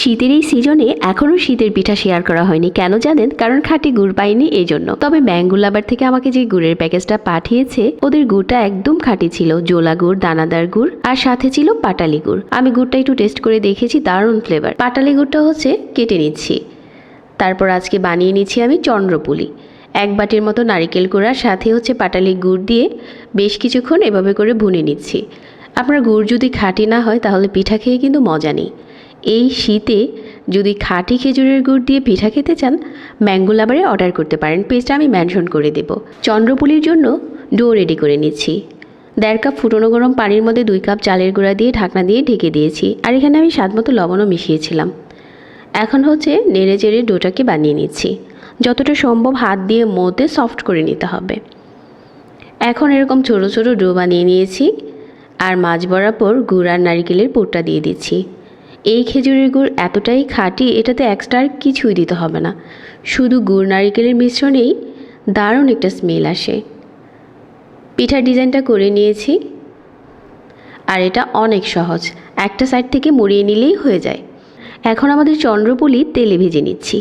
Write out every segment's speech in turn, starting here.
শীতের এই সিজনে এখনও শীতের পিঠা শেয়ার করা হয়নি। কেন জানেন? কারণ খাঁটি গুড় পাইনি এই জন্য তবে ম্যাঙ্গুলাবার থেকে আমাকে যে গুড়ের প্যাকেজটা পাঠিয়েছে, ওদের গুড়টা একদম খাঁটি ছিল। জোলা গুড়, দানাদার গুড়, আর সাথে ছিল পাটালি গুড়। আমি গুড়টা একটু টেস্ট করে দেখেছি, দারুণ ফ্লেভার পাটালি গুড়টা হচ্ছে কেটে নিচ্ছি। তারপর আজকে বানিয়ে নিচ্ছি আমি চন্দ্রপুলি। এক বাটির মতো নারিকেল কোড়ার সাথে হচ্ছে পাটালি গুড় দিয়ে বেশ কিছুক্ষণ এভাবে করে ভুনে নিচ্ছি। আপনার গুড় যদি খাঁটি না হয়, তাহলে পিঠা খেয়ে কিন্তু মজা নেই। এই শীতে যদি খাঁটি খেজুরের গুড় দিয়ে পিঠা খেতে চান, ম্যাঙ্গো লাবারে অর্ডার করতে পারেন। পেজটা আমি মেনশন করে দেব। চন্দ্রপুলির জন্য ডো রেডি করে নিচ্ছি। দেড় কাপ ফুটনো গরম পানির মধ্যে দুই কাপ চালের গুঁড়া দিয়ে ঢাকনা দিয়ে ঢেকে দিয়েছি আর এখানে আমি স্বাদ মতো লবণও মিশিয়েছিলাম। এখন হচ্ছে নেড়ে চেড়ে ডোটাকে বানিয়ে নিচ্ছি। যতটা সম্ভব হাত দিয়ে মোতে সফট করে নিতে হবে। এখন এরকম ছোট ছোট ডো বানিয়ে নিয়েছি আর মাছ বরাবর গুড় আর নারিকেলের পুরটা দিয়ে দিচ্ছি। এই খেজুরের গুড় এতটাই খাঁটি, এটাতে এক্সট্রা আর কিছুই দিতে হবে না। শুধু গুড় নারিকেলের মিশ্রণেই দারুণ একটা স্মেল আসে। পিঠার ডিজাইনটা করে নিয়েছি। আর এটা অনেক সহজ, একটা সাইড থেকে মুড়িয়ে নিলেই হয়ে যায়। এখন আমাদের চন্দ্রপুলি তেলে ভেজে নিচ্ছি।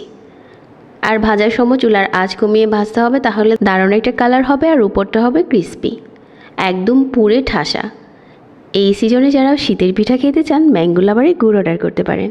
আর ভাজার সময় চুলার আঁচ কমিয়ে ভাজতে হবে, তাহলে দারুণ একটা কালার হবে আর উপরটা হবে ক্রিস্পি একদম পুরে ঠাসা। এই সিজনে যারা শীতের পিঠা খেতে চান ম্যাঙ্গো লাবারে গুড় অর্ডার করতে পারেন।